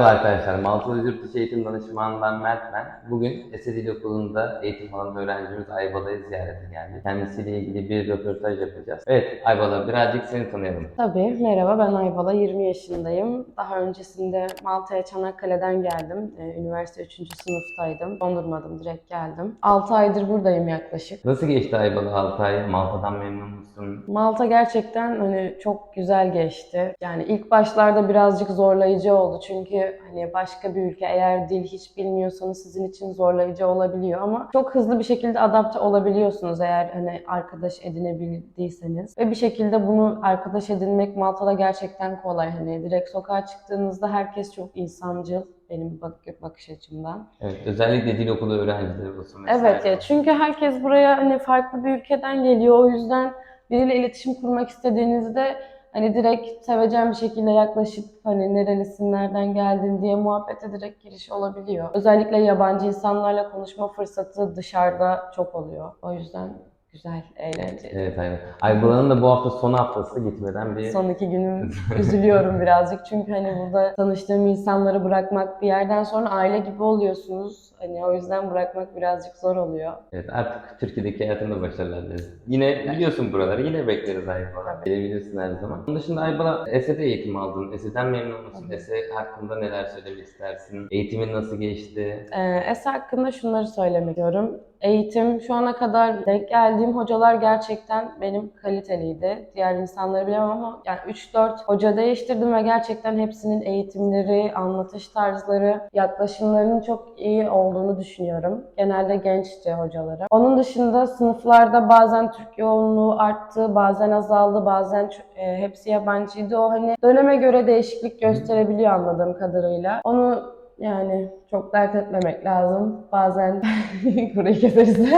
Merhaba arkadaşlar, Malta Yurt Dışı Eğitim Danışmanından Mert ben. Bugün Esed İl Okulu'nda eğitim alan öğrencimiz Aybala'yı ziyarete geldik. Kendisiyle ilgili bir röportaj yapacağız. Evet Aybala, birazcık seni tanıyalım. Tabii, merhaba ben Ayvala, 20 yaşındayım. Daha öncesinde Malta'ya Çanakkale'den geldim. Ee, Üniversite 3. sınıftaydım. Dondurmadım, direkt geldim. 6 aydır buradayım yaklaşık. Nasıl geçti Aybala 6 ay? Malta'dan memnun musun? Malta gerçekten hani çok güzel geçti. Yani ilk başlarda birazcık zorlayıcı oldu çünkü hani başka bir ülke eğer dil hiç bilmiyorsanız sizin için zorlayıcı olabiliyor ama çok hızlı bir şekilde adapte olabiliyorsunuz eğer hani arkadaş edinebildiyseniz ve bir şekilde bunu arkadaş edinmek Malta'da gerçekten kolay hani direkt sokağa çıktığınızda herkes çok insancıl benim bak bakış açımdan. Evet, özellikle dil okulu öğrencileri olsun mesela. Evet ya çünkü herkes buraya hani farklı bir ülkeden geliyor. O yüzden biriyle iletişim kurmak istediğinizde hani direkt sevecen bir şekilde yaklaşıp hani nerelisin, nereden geldin diye muhabbete direkt giriş olabiliyor. Özellikle yabancı insanlarla konuşma fırsatı dışarıda çok oluyor. O yüzden güzel, eğlenceli. Evet aynen. Aybala'nın da bu hafta son haftası gitmeden bir... Son iki günüm üzülüyorum birazcık çünkü hani burada tanıştığım insanları bırakmak bir yerden sonra aile gibi oluyorsunuz. Hani o yüzden bırakmak birazcık zor oluyor. Evet artık Türkiye'deki hayatında başarılar dileriz. Yine biliyorsun buraları, yine bekleriz Aybala. Gelebilirsin her zaman. Onun dışında Aybala ESE'de eğitim aldın. ESE'den memnun musun? ESE hakkında neler söylemek istersin? Eğitimin nasıl geçti? Ee, ESE hakkında şunları söylemek istiyorum. Eğitim şu ana kadar denk geldiğim hocalar gerçekten benim kaliteliydi. Diğer insanları bilemem ama yani 3-4 hoca değiştirdim ve gerçekten hepsinin eğitimleri, anlatış tarzları, yaklaşımlarının çok iyi olduğunu düşünüyorum. Genelde gençti hocaları. Onun dışında sınıflarda bazen Türk yoğunluğu arttı, bazen azaldı, bazen e, hepsi yabancıydı. O hani döneme göre değişiklik gösterebiliyor anladığım kadarıyla. Onu yani çok dert etmemek lazım. Bazen burayı keseriz.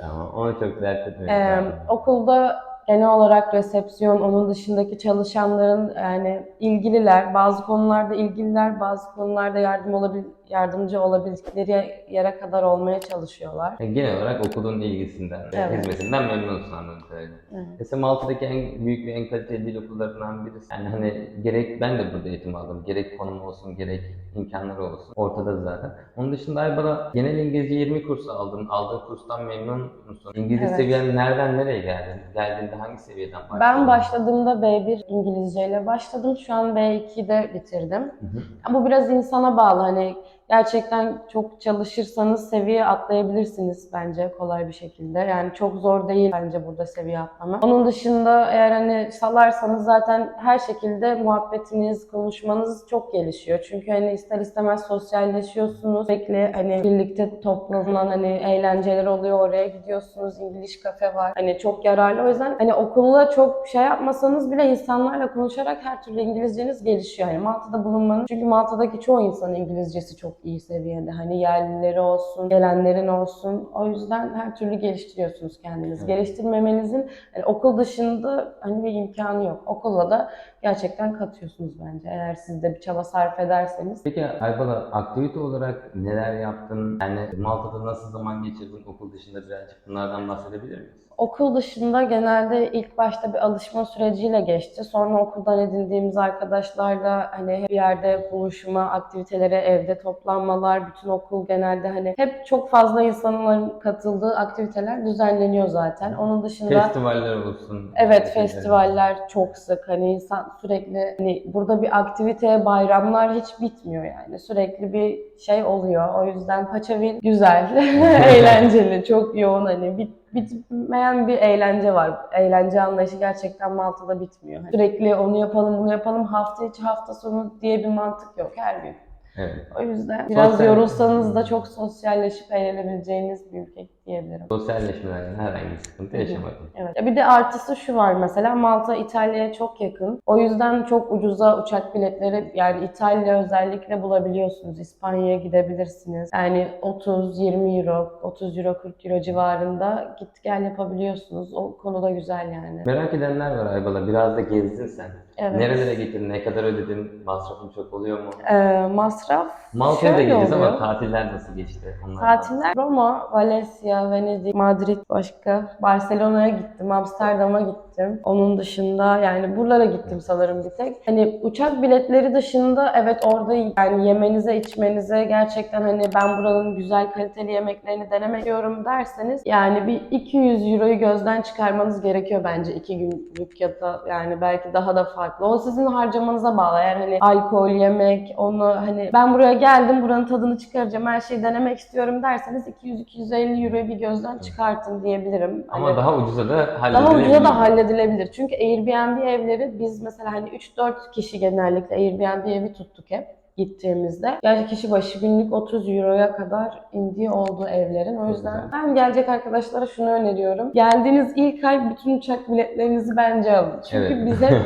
tamam, onu çok dert etmeyin. Ee, okulda genel olarak resepsiyon, onun dışındaki çalışanların yani ilgililer, bazı konularda ilgililer, bazı konularda yardım olabil yardımcı olabildikleri yere kadar olmaya çalışıyorlar. Yani Genel olarak okulun ilgisinden, Evet. hizmetinden memnunsun anladığım kadarıyla. Evet. ESE Malta'daki en büyük ve en kaliteli dil okullarından birisi. Yani hani gerek ben de burada eğitim aldım. Gerek konum olsun, gerek imkanları olsun. Ortada zaten. Onun dışında Aybala genel İngilizce 20 kursu aldın. Aldığın kurstan memnun musun? İngilizce Evet. seviyen nereden nereye geldin? Geldiğinde hangi seviyeden başladın? Ben başladığımda B1 İngilizce ile başladım. Şu an B2'de bitirdim. Hı hı. Bu biraz insana bağlı. Hani gerçekten çok çalışırsanız seviye atlayabilirsiniz bence kolay bir şekilde. Yani çok zor değil bence burada seviye atlama. Onun dışında eğer hani salarsanız zaten her şekilde muhabbetiniz, konuşmanız çok gelişiyor. Çünkü hani ister istemez sosyalleşiyorsunuz. Sürekli hani birlikte toplanan hani eğlenceler oluyor. Oraya gidiyorsunuz. İngiliz kafe var. Hani çok yararlı. O yüzden hani okulda çok şey yapmasanız bile insanlarla konuşarak her türlü İngilizceniz gelişiyor. Hani Malta'da bulunmanın çünkü Malta'daki çoğu insanın İngilizcesi çok iyi seviyede. Hani yerlileri olsun, gelenlerin olsun. O yüzden her türlü geliştiriyorsunuz kendinizi. Evet. Geliştirmemenizin hani okul dışında hani bir imkanı yok. Okulla da gerçekten katıyorsunuz bence. Eğer siz de bir çaba sarf ederseniz. Peki Aybala aktivite olarak neler yaptın? Yani Malta'da nasıl zaman geçirdin okul dışında birazcık bunlardan bahsedebilir miyiz? Okul dışında genelde ilk başta bir alışma süreciyle geçti. Sonra okuldan edindiğimiz arkadaşlarla hani bir yerde buluşma, aktivitelere, evde toplanmalar, bütün okul genelde hani hep çok fazla insanların katıldığı aktiviteler düzenleniyor zaten. Onun dışında Festivaller olsun. Evet festivaller çok sık hani insan sürekli hani burada bir aktivite bayramlar hiç bitmiyor yani. Sürekli bir şey oluyor. O yüzden Paçavil güzel eğlenceli çok yoğun hani bit, bitmeyen bir eğlence var. Eğlence anlayışı gerçekten Malta'da bitmiyor. Sürekli onu yapalım bunu yapalım hafta içi hafta sonu diye bir mantık yok. Her gün Evet. o yüzden biraz Sosyal- yorulsanız da çok sosyalleşip eğlenebileceğiniz bir ülke diyebilirim. Sosyalleşmelerden herhangi bir sıkıntı yaşamadım. Evet. Ya Bir de artısı şu var mesela Malta İtalya'ya çok yakın. O yüzden çok ucuza uçak biletleri yani İtalya özellikle bulabiliyorsunuz. İspanya'ya gidebilirsiniz. Yani 30-20 euro, 30 euro 40 euro civarında git gel yapabiliyorsunuz. O konuda güzel yani. Merak edenler var Aybala. Biraz da gezdin sen. Evet. Nerelere gittin, ne kadar ödedin, masrafın çok oluyor mu? Ee, masraf Malta'ya da şöyle gideceğiz ama oluyor. tatiller nasıl geçti? Onlardan Tatiller Roma, Valencia, Venedik, Madrid başka. Barcelona'ya gittim, Amsterdam'a gittim. Onun dışında yani buralara gittim sanırım bir tek. Hani uçak biletleri dışında evet orada yani yemenize, içmenize gerçekten hani ben buranın güzel kaliteli yemeklerini denemek istiyorum derseniz yani bir 200 euroyu gözden çıkarmanız gerekiyor bence iki günlük ya da yani belki daha da farklı. O sizin harcamanıza bağlı. Eğer hani alkol, yemek, onu hani ben buraya geldim buranın tadını çıkaracağım her şeyi denemek istiyorum derseniz 200-250 euroyu bir gözden çıkartın diyebilirim. Ama Hani- daha ucuza da daha halledilebilir. ucuza da halledilebilir. Çünkü Airbnb evleri biz mesela hani 3-4 kişi genellikle Airbnb evi tuttuk hep gittiğimizde. Gerçi kişi başı günlük 30 euroya kadar indiği oldu evlerin. O yüzden ben gelecek arkadaşlara şunu öneriyorum. Geldiğiniz ilk ay bütün uçak biletlerinizi bence alın. Çünkü Evet. bize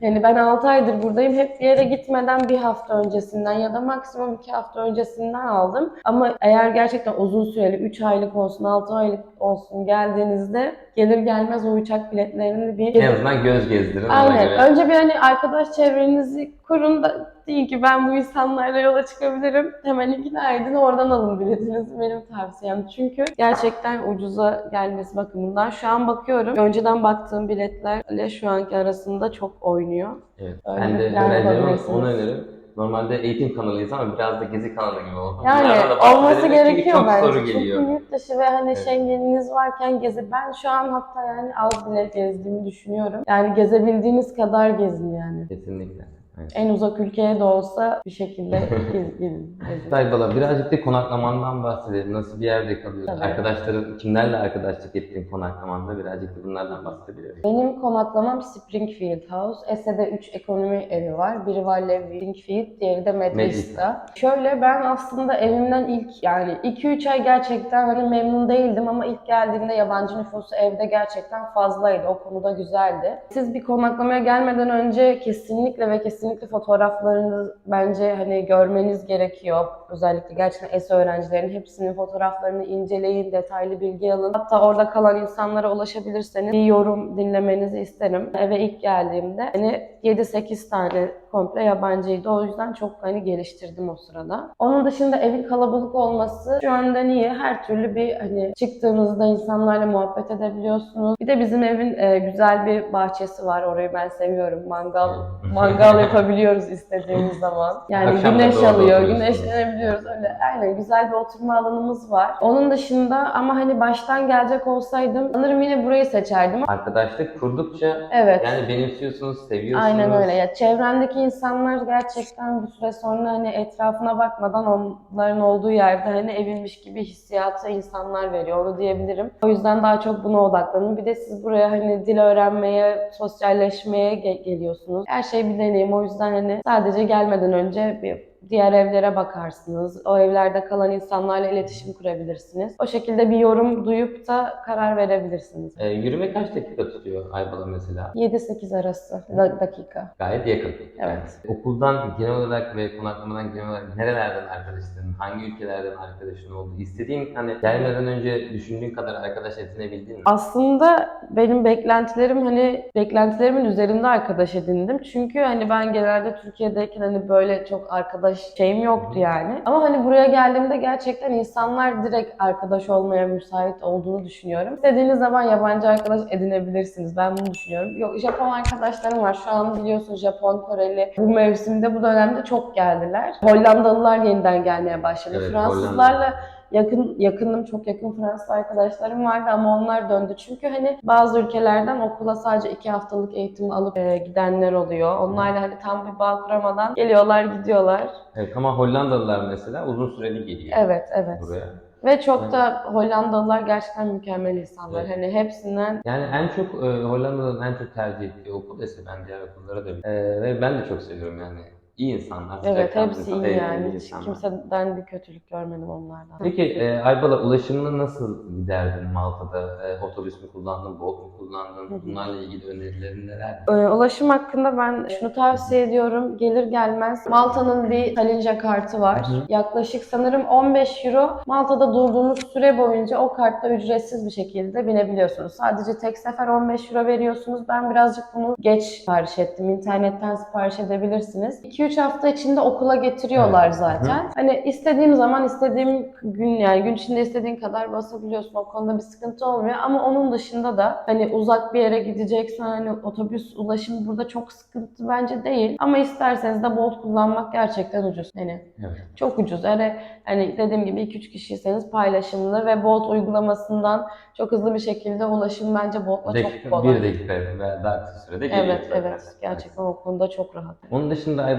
yani ben 6 aydır buradayım. Hep bir yere gitmeden bir hafta öncesinden ya da maksimum 2 hafta öncesinden aldım. Ama eğer gerçekten uzun süreli 3 aylık olsun, 6 aylık olsun geldiğinizde gelir gelmez o uçak biletlerini bir En azından göz gezdirin Aynen. göre. Önce bir hani arkadaş çevrenizi kurun da deyin ki ben bu insanlarla yola çıkabilirim. Hemen ikna edin oradan alın biletinizi benim tavsiyem. Çünkü gerçekten ucuza gelmesi bakımından. Şu an bakıyorum. Önceden baktığım biletlerle şu anki arasında çok oynuyor. Evet. Öyle ben de öğrencilerime onu öneririm. Normalde eğitim kanalıyız ama biraz da gezi kanalı gibi oldu. Yani olması gerekiyor çok bence. soru geliyor. Çünkü yurt dışı ve hani Evet. Schengen'iniz varken gezi. Ben şu an hatta yani az bile gezdiğimi düşünüyorum. Yani gezebildiğiniz kadar gezin yani. Kesinlikle. Evet. En uzak ülkeye de olsa bir şekilde gezin. Saybala birazcık da konaklamandan bahsedelim. Nasıl bir yerde kalıyorsun? Tabii. Arkadaşların kimlerle arkadaşlık ettiğin konaklamanda birazcık da bunlardan bahsedebiliriz. Benim konaklamam Springfield House. Ese'de 3 ekonomi evi var. Biri var Levi Springfield, diğeri de Medvista. Şöyle ben aslında evimden ilk yani 2-3 ay gerçekten hani memnun değildim ama ilk geldiğimde yabancı nüfusu evde gerçekten fazlaydı. O konuda güzeldi. Siz bir konaklamaya gelmeden önce kesinlikle ve kesinlikle fotoğraflarını bence hani görmeniz gerekiyor. Özellikle gerçekten ESE öğrencilerin hepsinin fotoğraflarını inceleyin, detaylı bilgi alın. Hatta orada kalan insanlara ulaşabilirseniz bir yorum dinlemenizi isterim. Eve ilk geldiğimde hani 7-8 tane komple yabancıydı. O yüzden çok hani geliştirdim o sırada. Onun dışında evin kalabalık olması şu yönden iyi. Her türlü bir hani çıktığınızda insanlarla muhabbet edebiliyorsunuz. Bir de bizim evin e, güzel bir bahçesi var. Orayı ben seviyorum. Mangal mangal yapabiliyoruz istediğimiz zaman. Yani Akşamları güneş alıyor, güneşlenebiliyoruz. Öyle aynen güzel bir oturma alanımız var. Onun dışında ama hani baştan gelecek olsaydım sanırım yine burayı seçerdim. Arkadaşlık kurdukça Evet. yani benimsiyorsunuz, seviyorsunuz. Aynen öyle. Ya çevrendeki insanlar gerçekten bir süre sonra hani etrafına bakmadan onların olduğu yerde hani evinmiş gibi hissiyatı insanlar veriyor. Onu diyebilirim. O yüzden daha çok buna odaklanın. Bir de siz buraya hani dil öğrenmeye, sosyalleşmeye ge- geliyorsunuz. Her şey bir deneyim. O yüzden hani sadece gelmeden önce bir diğer evlere bakarsınız. O evlerde kalan insanlarla iletişim kurabilirsiniz. O şekilde bir yorum duyup da karar verebilirsiniz. Ee, yürüme kaç dakika tutuyor Aybala mesela? 7-8 arası da- dakika. Gayet yakın. Evet. Okuldan genel olarak ve konaklamadan genel olarak nerelerden arkadaşların, hangi ülkelerden arkadaşın oldu? İstediğin hani gelmeden önce düşündüğün kadar arkadaş edinebildin mi? Aslında benim beklentilerim hani beklentilerimin üzerinde arkadaş edindim. Çünkü hani ben genelde Türkiye'deyken hani böyle çok arkadaş şeyim yoktu yani. Ama hani buraya geldiğimde gerçekten insanlar direkt arkadaş olmaya müsait olduğunu düşünüyorum. İstediğiniz zaman yabancı arkadaş edinebilirsiniz. Ben bunu düşünüyorum. Yok Japon arkadaşlarım var. Şu an biliyorsunuz Japon, Koreli bu mevsimde bu dönemde çok geldiler. Hollandalılar yeniden gelmeye başladı. Evet, Fransızlarla yakın yakınım çok yakın Fransız arkadaşlarım vardı ama onlar döndü. Çünkü hani bazı ülkelerden okula sadece iki haftalık eğitim alıp e, gidenler oluyor. Onlarla hani tam bir bağ kuramadan geliyorlar gidiyorlar. Evet ama Hollandalılar mesela uzun süreli geliyor Evet evet. buraya. Ve çok da Hollandalılar gerçekten mükemmel insanlar. Evet. Hani hepsinden Yani en çok e, Hollanda'nın en çok tercih ettiği okul ise ben diğer okullara da. E, ve ben de çok seviyorum yani. İyi insanlar. Evet sıcakkanlı, hepsi iyi sevgili yani. Hiç insanlar. kimseden bir kötülük görmedim onlardan. Peki e, Aybala ulaşımını nasıl giderdin Malta'da? E, otobüs mü kullandın, Bolt mu kullandın? Bunlarla ilgili önerilerin neler? Ee, Ulaşım hakkında ben şunu tavsiye ediyorum. Gelir gelmez Malta'nın bir Talince kartı var. Hı hı. Yaklaşık sanırım 15 euro Malta'da durduğunuz süre boyunca o kartta ücretsiz bir şekilde binebiliyorsunuz. Sadece tek sefer 15 euro veriyorsunuz. Ben birazcık bunu geç sipariş ettim. İnternetten sipariş edebilirsiniz. 2-3 hafta içinde okula getiriyorlar Evet. zaten. Hani istediğim zaman istediğim gün yani gün içinde istediğin kadar basabiliyorsun. O konuda bir sıkıntı olmuyor. Ama onun dışında da hani uzak bir yere gideceksen hani otobüs ulaşımı burada çok sıkıntı bence değil. Ama isterseniz de Bolt kullanmak gerçekten ucuz. Yani Evet. çok ucuz. Yani hani dediğim gibi 2-3 kişiyseniz paylaşımlı ve Bolt uygulamasından çok hızlı bir şekilde ulaşım bence Bolt'la çok kolay. bir dakika veya daha kısa sürede geliyor. Evet zaten. evet gerçekten o konuda çok rahat. Onun dışında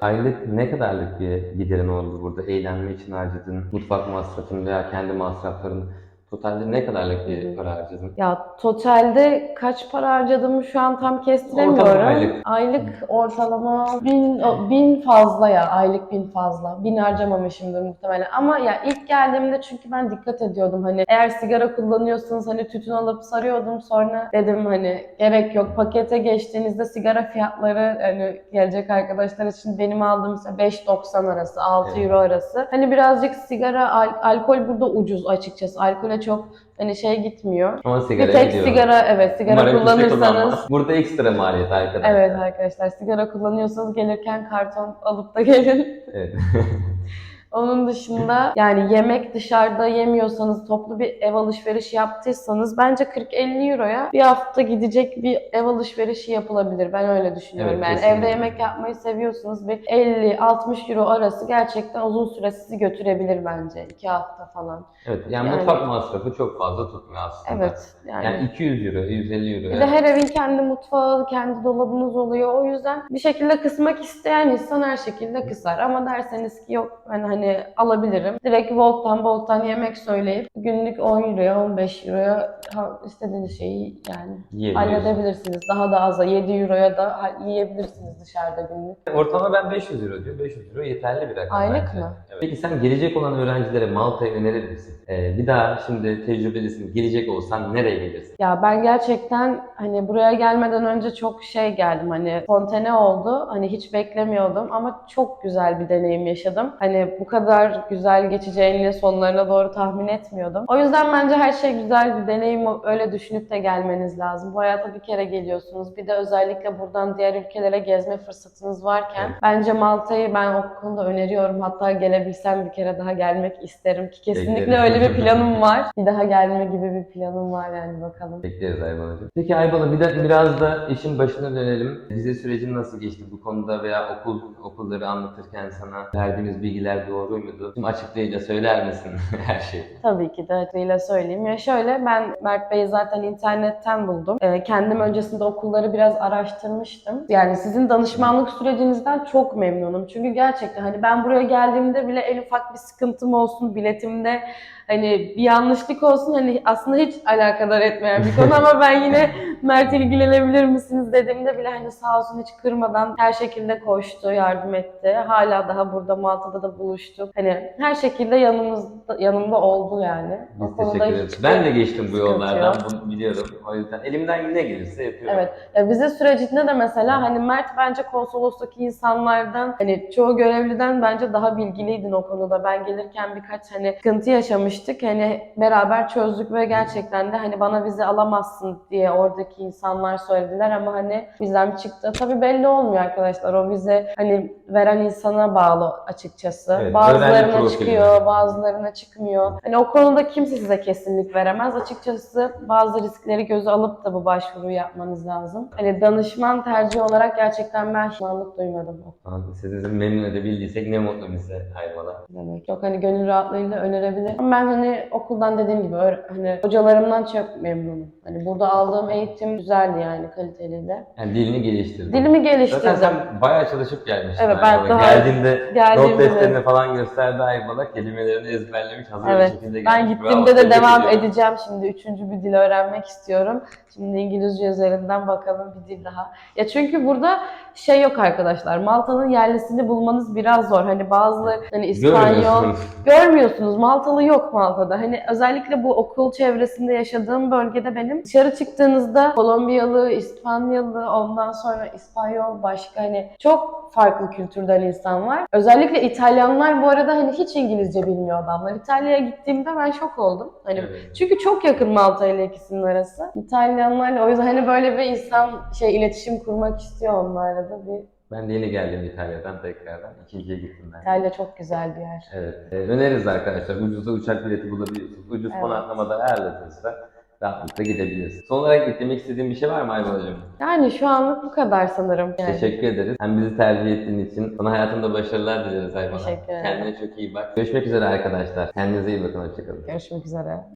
Aylık ne kadarlık bir giderin oldu burada? Eğlenme için harcadın, mutfak masrafın veya kendi masrafların. Totalde ne kadarlık bir para harcadın? Ya totalde kaç para harcadığımı şu an tam kestiremiyorum. Ortalama aylık. Aylık ortalama bin, bin fazla ya aylık bin fazla. Bin harcamamışımdır muhtemelen. Ama ya ilk geldiğimde çünkü ben dikkat ediyordum hani eğer sigara kullanıyorsanız hani tütün alıp sarıyordum sonra dedim hani gerek yok pakete geçtiğinizde sigara fiyatları hani gelecek arkadaşlar için benim aldığım mesela 5.90 arası 6 Evet. euro arası. Hani birazcık sigara al- alkol burada ucuz açıkçası. Alkole çok hani şey gitmiyor. Ama sigara Bir tek gidiyor. sigara evet sigara Umarım kimse kullanırsanız kullanmaz. Burada ekstra maliyet arkadaşlar. Evet arkadaşlar sigara kullanıyorsanız gelirken karton alıp da gelin. Evet. Onun dışında yani yemek dışarıda yemiyorsanız toplu bir ev alışverişi yaptıysanız bence 40-50 euroya bir hafta gidecek bir ev alışverişi yapılabilir. Ben öyle düşünüyorum. Evet, yani kesinlikle. evde yemek yapmayı seviyorsanız bir 50-60 euro arası gerçekten uzun süre sizi götürebilir bence. 2 hafta falan. Evet, yani, Yani- mutfak masrafı çok fazla tutmuyor aslında. Evet. Yani, Yani 200 euro, 150 euro. Bir de her evin kendi mutfağı, kendi dolabınız oluyor. O yüzden bir şekilde kısmak isteyen insan her şekilde kısar. Ama derseniz ki yok ben hani alabilirim. Direkt Volt'tan Bolt'tan yemek söyleyip günlük 10 euroya 15 euroya istediğiniz şeyi yani Yiyebiliyorsun. halledebilirsiniz. Daha da aza 7 euroya da ha- yiyebilirsiniz dışarıda günlük. Ortalama ben 500 euro diyor. 500 euro yeterli bir rakam Aylık bence. mı? Evet. Peki sen gelecek olan öğrencilere Malta'yı önerir misin? Ee, bir daha şimdi tecrübelisin, gelecek olsan nereye gelirsin? Ya ben gerçekten hani buraya gelmeden önce çok şey geldim hani spontane oldu. Hani hiç beklemiyordum ama çok güzel bir deneyim yaşadım. Hani bu kadar güzel geçeceğini sonlarına doğru tahmin etmiyordum. O yüzden bence her şey güzel bir deneyim öyle düşünüp de gelmeniz lazım. Bu hayata bir kere geliyorsunuz. Bir de özellikle buradan diğer ülkelere gezme fırsatınız varken bence Malta'yı ben o konuda öneriyorum. Hatta gelebilsem bir kere daha gelmek isterim ki kesinlikle Bekleriz. öyle bir planım var. Bir daha gelme gibi bir planım var yani bakalım. Bekleriz Aybala'cığım. Peki Aybala bir de biraz da işin başına dönelim. Vize sürecin nasıl geçti bu konuda veya okul okulları anlatırken sana verdiğimiz bilgiler doğru muydu? Şimdi açıklayınca söyler misin her şeyi? Tabii ki de adıyla söyleyeyim. Ya şöyle ben Mert Bey'i zaten internetten buldum. Ee, kendim öncesinde okulları biraz araştırmıştım. Yani sizin danışmanlık sürecinizden çok memnunum. Çünkü gerçekten hani ben buraya geldiğimde bile en ufak bir sıkıntım olsun biletimde hani bir yanlışlık olsun hani aslında hiç alakadar etmeyen bir konu ama ben yine Mert ilgilenebilir misiniz dediğimde bile hani sağ olsun hiç kırmadan her şekilde koştu, yardım etti. Hala daha burada Malta'da da buluştuk. Hani her şekilde yanımızda yanımda oldu yani. Biz teşekkür ederiz. Ben de geçtim bu yollardan, yok. bunu biliyorum. O yüzden elimden ne gelirse yapıyorum. Evet. Ya vize sürecinde de mesela hani Mert bence konsolostaki insanlardan hani çoğu görevliden bence daha bilgiliydin o konuda. Ben gelirken birkaç hani sıkıntı yaşamıştık. Hani beraber çözdük ve gerçekten de hani bana vize alamazsın diye oradaki insanlar söylediler ama hani vizem çıktı. Tabii belli olmuyor arkadaşlar. O vize hani veren insana bağlı açıkçası. Evet, Bazılarına çıkıyor, bazılarına çıkmıyor. Hani o konuda kimse size kesinlik veremez. Açıkçası bazı riskleri göze alıp da bu başvuruyu yapmanız lazım. Hani danışman tercih olarak gerçekten ben pişmanlık duymadım. Anladım. Sizi memnun edebildiysek ne mutlu bize Aybala. Demek. Çok hani gönül rahatlığıyla önerebilirim. Ama Ben hani okuldan dediğim gibi hani hocalarımdan çok memnunum. Hani burada aldığım eğitim güzeldi yani kaliteliydi. Yani dilini geliştirdin. Dilimi Zaten geliştirdim. sen bayağı çalışıp gelmişsin. Evet, ben daha- Geldiğinde not defterini falan gösterdi Aybala. Kelimelerini ezberlemiş, hazır Evet, bir şekilde Ben gelmiş. gittiğimde Bravo, de devam edeceğim şimdi. Üçüncü bir dil öğrenmek istiyorum. Şimdi İngilizce üzerinden bakalım bir dil daha. Ya çünkü burada şey yok arkadaşlar. Malta'nın yerlisini bulmanız biraz zor. Hani bazı hani İspanyol Görmüyorsunuz. Maltalı yok Malta'da. Hani özellikle bu okul çevresinde yaşadığım bölgede benim dışarı çıktığınızda Kolombiyalı, İspanyalı, ondan sonra İspanyol başka hani çok farklı kültürden insan var. Özellikle İtalyanlar bu arada hani hiç İngilizce bilmiyor adamlar. İtalya'ya gittiğimde ben şok oldum. Hani Evet. çünkü çok yakın Malta ile ikisinin arası. İtalyanlarla o yüzden hani böyle bir insan şey iletişim kurmak istiyor onlarla da bir Ben de yeni geldim İtalya'dan tekrardan. İkinciye gittim ben. İtalya çok güzel bir yer. Evet. E, öneririz arkadaşlar. Ucuzda uçak bileti bulabiliyorsunuz. Ucuz Evet. konaklamadan ayarladığınızda rahatlıkla gidebilirsiniz. Son olarak eklemek istediğim bir şey var mı Ayvan Hocam? Yani şu anlık bu kadar sanırım. Yani. Teşekkür ederiz. Hem bizi tercih ettiğin için. Sana hayatında başarılar dileriz Ayvan'a. Teşekkür ederim. Kendine çok iyi bak. Görüşmek üzere arkadaşlar. Kendinize iyi bakın. Hoşçakalın. Görüşmek üzere.